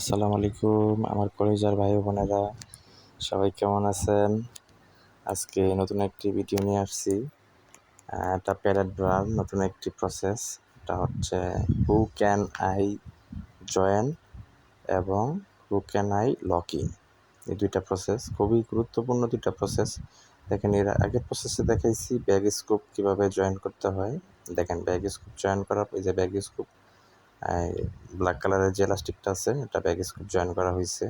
আসসালামু আলাইকুম, আমার কলেজের ভাই বোনেরা, সবাই কেমন আছেন? আজকে নতুন একটি ভিডিও নিয়ে আসছি। এটা প্যারেড নতুন একটি প্রসেস এটা হচ্ছে হু ক্যান আই জয়েন এবং হু ক্যান আই লকিং এই দুইটা প্রসেস খুবই গুরুত্বপূর্ণ দুইটা প্রসেস দেখেন, এর আগের প্রসেসে দেখাইছি ব্যাগ স্কোপ কীভাবে জয়েন করতে হয়। দেখেন ব্যাগ স্কোপ জয়েন করার এই যে ব্যাগ স্কুপ ব্ল্যাক কালারের যে এলাস্টিকটা আছে, এটা ব্যাগ স্কুপ জয়েন করা হয়েছে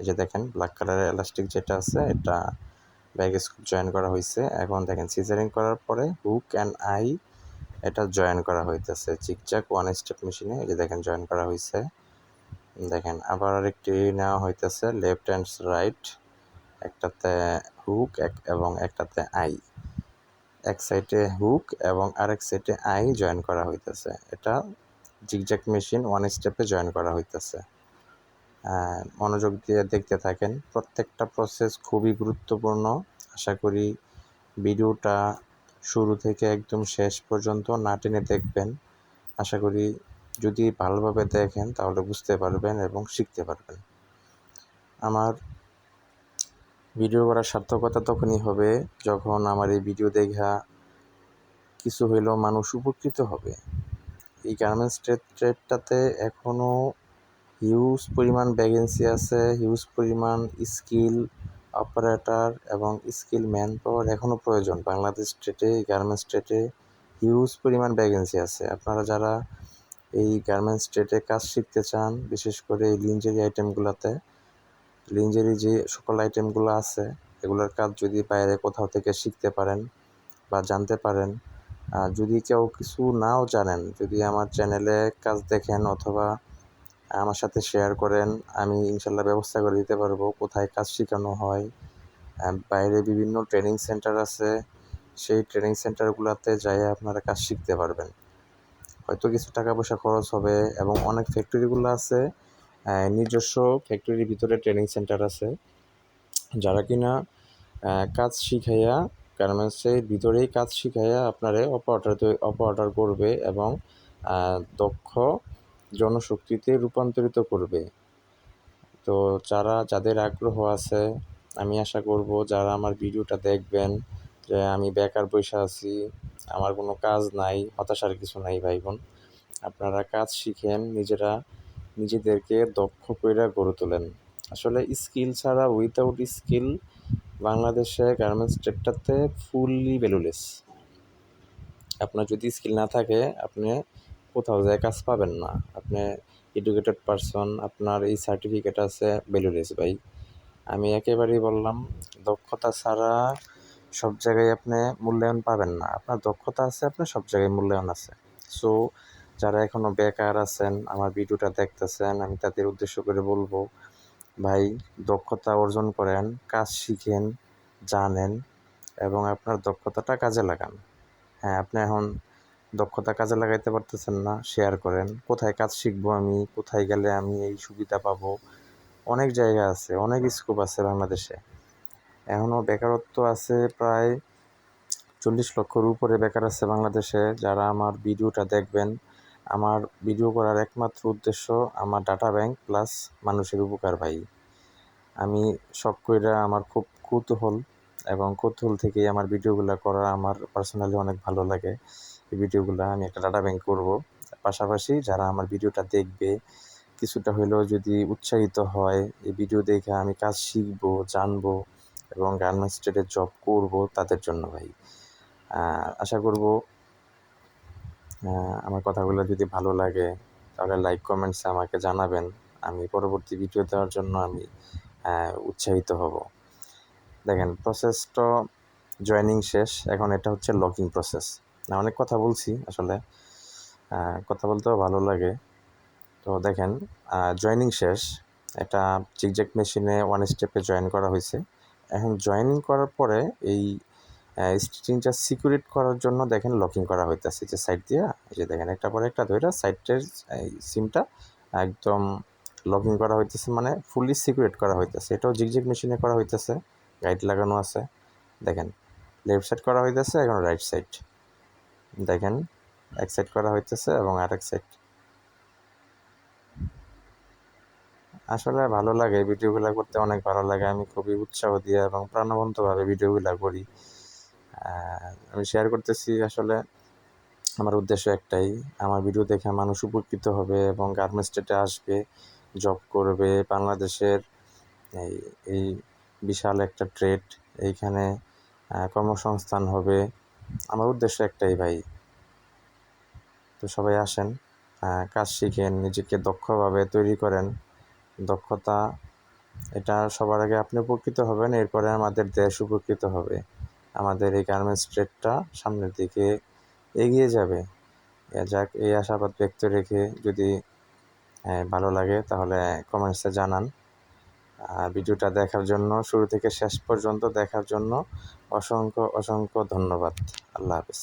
এই যে দেখেন ব্ল্যাক কালারের এলাস্টিক যেটা আছে, এটা ব্যাগ স্কুপ জয়েন করা হয়েছে এখন দেখেন সিজারিং করার পরে হুক অ্যান্ড আই এটা জয়েন করা হইতেছে। চিকচাক ওয়ান স্টেপ মেশিনে এই যে দেখেন জয়েন করা হয়েছে দেখেন, আবার আরেকটি নেওয়া হইতেছে লেফট হ্যান্ড রাইট একটাতে হুক এক এবং একটাতে আই এক সাইডে হুক এবং আরেক সাইডে আই জয়েন করা হইতেছে। এটা জিগজ্যাক মেশিন ওয়ান স্টেপে জয়েন করা হইতেছে। মনোযোগ দিয়ে দেখতে থাকেন। প্রত্যেকটা প্রসেস খুবই গুরুত্বপূর্ণ। আশা করি ভিডিওটা শুরু থেকে একদম শেষ পর্যন্ত না টেনে দেখবেন। আশা করি যদি ভালোভাবে দেখেন তাহলে বুঝতে পারবেন এবং শিখতে পারবেন। আমার ভিডিও করার সার্থকতা তখনই হবে যখন আমার এই ভিডিও দেখা কিছু হইলেও মানুষ উপকৃত হবে। এই গার্মেন্টস ট্রেড ট্রেডটাতে এখনও হিউজ পরিমাণ ভ্যাকেন্সি আছে হিউজ পরিমাণ স্কিল অপারেটার এবং স্কিল ম্যান পাওয়ার এখনও প্রয়োজন। বাংলাদেশ স্টেটে এই গার্মেন্টস স্টেটে হিউজ পরিমাণ ভ্যাকেন্সি আছে। আপনারা যারা এই গার্মেন্টস স্টেটে কাজ শিখতে চান, বিশেষ করে এই লিঞ্জারি আইটেমগুলোতে লিঞ্জারি যে সকল আইটেমগুলো আছে, এগুলোর কাজ যদি বাইরে কোথাও থেকে শিখতে পারেন বা জানতে পারেন যদি কেউ কিছু নাও জানেন, যদি আমার চ্যানেলে কাজ দেখেন অথবা আমার সাথে শেয়ার করেন, আমি ইনশাল্লাহ ব্যবস্থা করে দিতে পারব কোথায় কাজ শেখানো হয়। বাইরে বিভিন্ন ট্রেনিং সেন্টার আছে, সেই ট্রেনিং সেন্টারগুলোতে যাই আপনারা কাজ শিখতে পারবেন। হয়তো কিছু টাকা পয়সা খরচ হবে এবং অনেক ফ্যাক্টরিগুলো আছে নিজস্ব ফ্যাক্টরির ভিতরে ট্রেনিং সেন্টার আছে, যারা কিনা কাজ শিখাইয়া গার্মেন্টসের ভিতরেই কাজ শিখাইয়া আপনারে অপারেটর অপারেটর করবে এবং দক্ষ জনশক্তিতে রূপান্তরিত করবে। তো যারা, যাদের আগ্রহ আছে, আমি আশা করব যারা আমার ভিডিওটা দেখবেন যে আমি বেকার বসে আছি, আমার কোনো কাজ নাই, হতাশার কিছু নাই ভাই বোন, আপনারা কাজ শিখেন, নিজেরা, নিজেদেরকে দক্ষ করে গড়ে তোলেন। আসলে স্কিল ছাড়া উইথাউট স্কিল বাংলাদেশে গার্মেন্টস ট্রেডটাতে ফুললি ভ্যালুলেস আপনার যদি স্কিল না থাকে, আপনি কোথাও যায় কাজ পাবেন না। আপনি এডুকেটেড পারসন আপনার এই সার্টিফিকেট আছে ভ্যালুলেস ভাই। আমি একেবারেই বললাম, দক্ষতা ছাড়া সব জায়গায় আপনি মূল্যায়ন পাবেন না। আপনার দক্ষতা আছে, আপনার সব জায়গায় মূল্যায়ন আছে। সো যারা এখনও বেকার আছেন, আমার ভিডিওটা দেখতেছেন, আমি তাদের উদ্দেশ্য করে বলব ভাই দক্ষতা অর্জন করেন, কাজ শিখেন, জানেন এবং আপনার দক্ষতাটা কাজে লাগান। হ্যাঁ আপনি এখন দক্ষতা কাজে লাগাইতে পারতেছেন না শেয়ার করেন। কোথায় কাজ শিখব আমি, কোথায় গেলে আমি এই সুবিধা পাবো? অনেক জায়গা আছে, অনেক স্কোপ আছে বাংলাদেশে। এখনও বেকারত্ব আছে প্রায় চল্লিশ লক্ষর উপরে বেকার আছে বাংলাদেশে। যারা আমার ভিডিওটা দেখবেন আমার ভিডিও করার একমাত্র উদ্দেশ্য আমার ডাটা ব্যাংক প্লাস মানুষের উপকার ভাই। আমি শখ কইরা আমার খুব কৌতূহল এবং কৌতূহল থেকেই আমার ভিডিওগুলো করা আমার পার্সোনালি অনেক ভালো লাগে। এই ভিডিওগুলো আমি একটা ডাটা ব্যাংক করব। পাশাপাশি যারা আমার ভিডিওটা দেখবে, কিছুটা হলেও যদি উৎসাহিত হয়, এই ভিডিও দেখে আমি কাজ শিখব, জানব এবং গার্মেন্টস ট্রেডে জব করব তাদের জন্য ভাই। আশা করব আমার কথাগুলো যদি ভালো লাগে, তাহলে লাইক কমেন্টসে আমাকে জানাবেন। আমি পরবর্তী ভিডিও দেওয়ার জন্য আমি উৎসাহিত হব। দেখেন প্রসেসটা জয়নিং শেষ। এখন এটা হচ্ছে লকিং প্রসেস না, অনেক কথা বলছি আসলে। কথা বলতেও ভালো লাগে। তো দেখেন জয়নিং শেষ। এটা চিকজ্যাক মেশিনে ওয়ান স্টেপে জয়েন করা হয়েছে। এখন জয়েনিং করার পরে এই স্টিচিংটা সিকিউরিট করার জন্য দেখেন লকিং করা হইতেছে যে সাইড দিয়া। এই যে দেখেন একটা পরে একটা ধরে সাইডের সিমটা একদম লকিং করা হইতেছে মানে ফুললি সিকিউরেট করা হইতেছে। এটাও জিগজিগ মেশিনে করা হইতেছে গাইড লাগানো আছে। দেখেন লেফট সাইড করা হইতেছে, এখন রাইট সাইড দেখেন, এক সাইড করা হইতেছে এবং আর এক সাইড আসলে ভালো লাগে ভিডিওগুলো করতে অনেক ভালো লাগে। আমি খুবই উৎসাহ দিয়ে এবং প্রাণবন্তভাবে ভিডিওগুলো করি। আমি শেয়ার করতেছি আসলে আমার উদ্দেশ্য একটাই। আমার ভিডিও দেখে মানুষ উপকৃত হবে এবং গার্মেন্টস স্টেটে আসবে জব করবে। বাংলাদেশের এই এই বিশাল একটা ট্রেড এইখানে কর্মসংস্থান হবে। আমার উদ্দেশ্য একটাই ভাই। তো সবাই আসেন কাজ শিখেন, নিজেকে দক্ষভাবে তৈরি করেন। দক্ষতা, এটা সবার আগে আপনি উপকৃত হবেন, এরপরে আমাদের দেশ উপকৃত হবে। আমাদের এই গার্মেন্টস ট্রেডটা সামনের দিকে এগিয়ে যাবে। যাক, এই আশাবাদ ব্যক্ত রেখে যদি ভালো লাগে তাহলে কমেন্টসে জানান। ভিডিওটা দেখার জন্য, শুরু থেকে শেষ পর্যন্ত দেখার জন্য অসংখ্য অসংখ্য ধন্যবাদ। আল্লাহ হাফিজ।